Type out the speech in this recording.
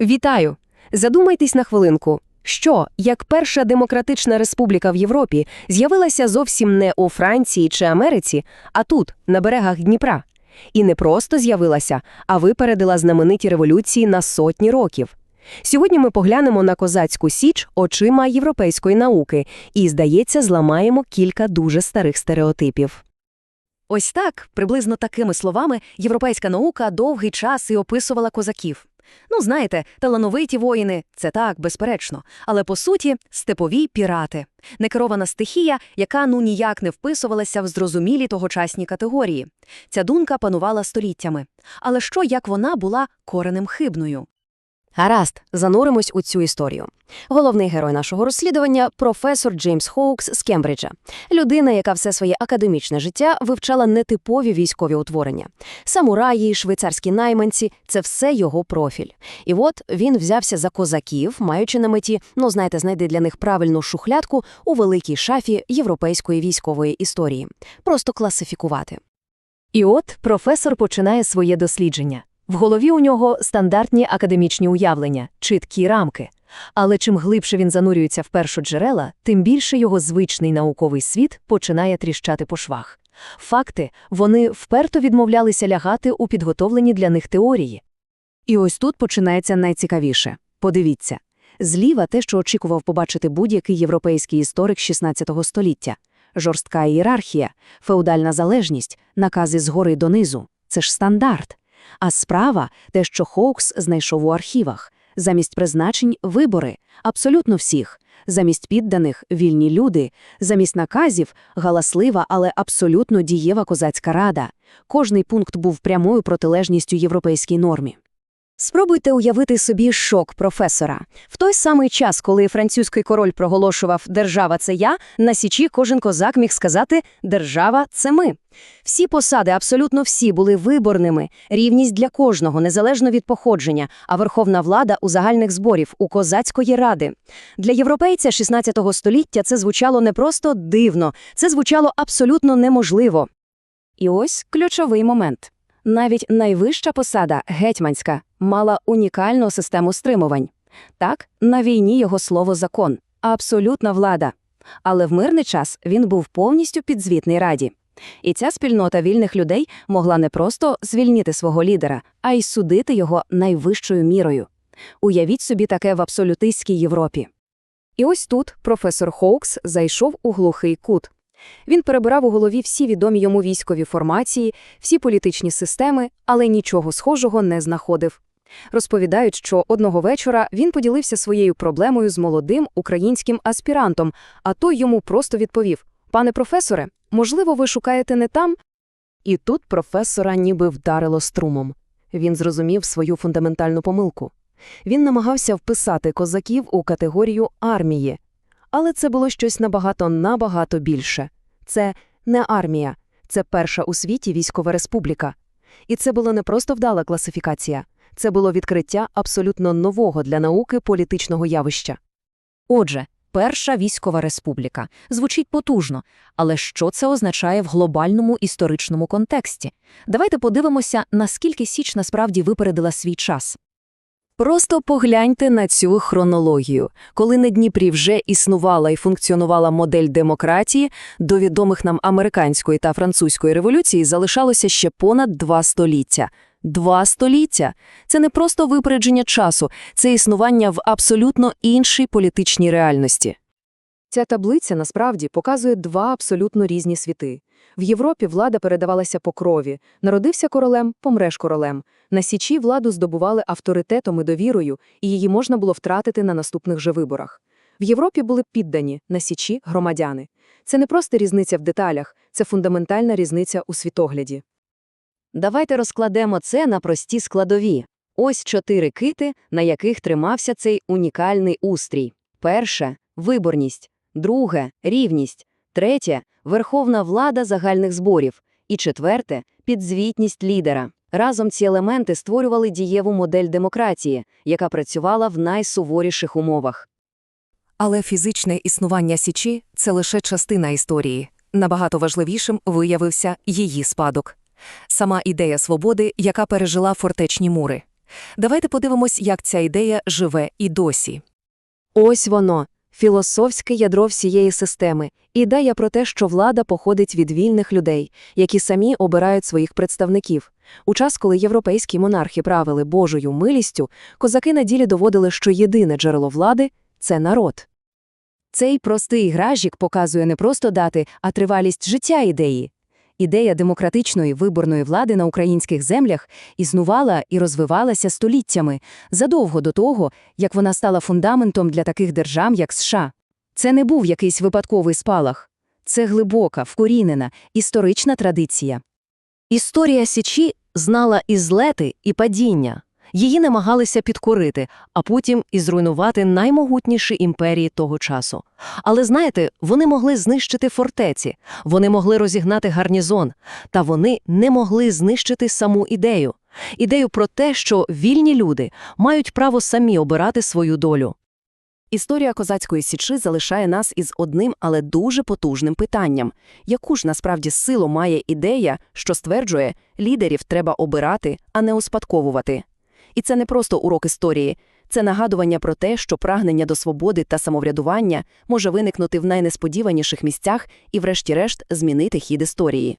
Вітаю! Задумайтесь на хвилинку. Що, як перша демократична республіка в Європі з'явилася зовсім не у Франції чи Америці, а тут, на берегах Дніпра. І не просто з'явилася, а випередила знамениті революції на сотні років. Сьогодні ми поглянемо на козацьку січ очима європейської науки і, здається, зламаємо кілька дуже старих стереотипів. Ось так, приблизно такими словами, європейська наука довгий час і описувала козаків. Ну, знаєте, талановиті воїни – це так, безперечно, але по суті степові пірати. Некерована стихія, яка ну ніяк не вписувалася в зрозумілі тогочасні категорії. Ця думка панувала століттями. Але що, як вона була коренем хибною? Гаразд, зануримось у цю історію. Головний герой нашого розслідування – професор Джеймс Хоукс з Кембриджа. Людина, яка все своє академічне життя вивчала нетипові військові утворення. Самураї, швейцарські найманці – це все його профіль. І от він взявся за козаків, маючи на меті, ну знаєте, знайти для них правильну шухлядку у великій шафі європейської військової історії. Просто класифікувати. І от професор починає своє дослідження. В голові у нього стандартні академічні уявлення, чіткі рамки. Але чим глибше він занурюється в першоджерела, тим більше його звичний науковий світ починає тріщати по швах. Факти, вони вперто відмовлялися лягати у підготовлені для них теорії. І ось тут починається найцікавіше. Подивіться. Зліва те, що очікував побачити будь-який європейський історик XVI століття. Жорстка ієрархія, феодальна залежність, накази згори донизу. Це ж стандарт. А справа – те, що Хоукс знайшов у архівах. Замість призначень – вибори. Абсолютно всіх. Замість підданих – вільні люди. Замість наказів – галаслива, але абсолютно дієва козацька рада. Кожний пункт був прямою протилежністю європейській нормі. Спробуйте уявити собі шок професора. В той самий час, коли французький король проголошував «держава – це я», на Січі кожен козак міг сказати «держава – це ми». Всі посади, абсолютно всі, були виборними, рівність для кожного, незалежно від походження, а верховна влада у загальних зборів, у козацької ради. Для європейця 16 століття це звучало не просто дивно, це звучало абсолютно неможливо. І ось ключовий момент. Навіть найвища посада, гетьманська, мала унікальну систему стримувань. Так, на війні його слово закон, абсолютна влада. Але в мирний час він був повністю підзвітний раді. І ця спільнота вільних людей могла не просто звільнити свого лідера, а й судити його найвищою мірою. Уявіть собі таке в абсолютистській Європі. І ось тут професор Хоукс зайшов у глухий кут. Він перебирав у голові всі відомі йому військові формації, всі політичні системи, але нічого схожого не знаходив. Розповідають, що одного вечора він поділився своєю проблемою з молодим українським аспірантом, а той йому просто відповів: Пане професоре, можливо, ви шукаєте не там? І тут професора ніби вдарило струмом. Він зрозумів свою фундаментальну помилку. Він намагався вписати козаків у категорію армії, але це було щось набагато-набагато більше. Це не армія, це перша у світі військова республіка. І це була не просто вдала класифікація, це було відкриття абсолютно нового для науки політичного явища. Отже, перша військова республіка звучить потужно, але що це означає в глобальному історичному контексті? Давайте подивимося, наскільки Січ насправді випередила свій час. Просто погляньте на цю хронологію. Коли на Дніпрі вже існувала і функціонувала модель демократії, до відомих нам американської та французької революції залишалося ще понад два століття. Два століття – це не просто випередження часу, це існування в абсолютно іншій політичній реальності. Ця таблиця насправді показує два абсолютно різні світи. В Європі влада передавалася по крові. Народився королем, помреш королем. На Січі владу здобували авторитетом і довірою, і її можна було втратити на наступних же виборах. В Європі були піддані, на Січі – громадяни. Це не просто різниця в деталях, це фундаментальна різниця у світогляді. Давайте розкладемо це на прості складові. Ось чотири кити, на яких тримався цей унікальний устрій. Перше – виборність. Друге – рівність. Третє – верховна влада загальних зборів. І четверте – підзвітність лідера. Разом ці елементи створювали дієву модель демократії, яка працювала в найсуворіших умовах. Але фізичне існування Січі – це лише частина історії. Набагато важливішим виявився її спадок. Сама ідея свободи, яка пережила фортечні мури. Давайте подивимось, як ця ідея живе і досі. Ось воно – філософське ядро всієї системи. Ідея про те, що влада походить від вільних людей, які самі обирають своїх представників. У час, коли європейські монархи правили Божою милістю, козаки на ділі доводили, що єдине джерело влади – це народ. Цей простий гражік показує не просто дати, а тривалість життя ідеї. Ідея демократичної виборної влади на українських землях існувала і розвивалася століттями, задовго до того, як вона стала фундаментом для таких держав, як США. Це не був якийсь випадковий спалах. Це глибока, вкорінена, історична традиція. Історія Січі знала і злети, і падіння. Її намагалися підкорити, а потім і зруйнувати наймогутніші імперії того часу. Але знаєте, вони могли знищити фортеці, вони могли розігнати гарнізон, та вони не могли знищити саму ідею. Ідею про те, що вільні люди мають право самі обирати свою долю. Історія козацької січі залишає нас із одним, але дуже потужним питанням. Яку ж насправді силу має ідея, що стверджує, лідерів треба обирати, а не успадковувати? І це не просто урок історії, це нагадування про те, що прагнення до свободи та самоврядування може виникнути в найнесподіваніших місцях і, врешті-решт, змінити хід історії.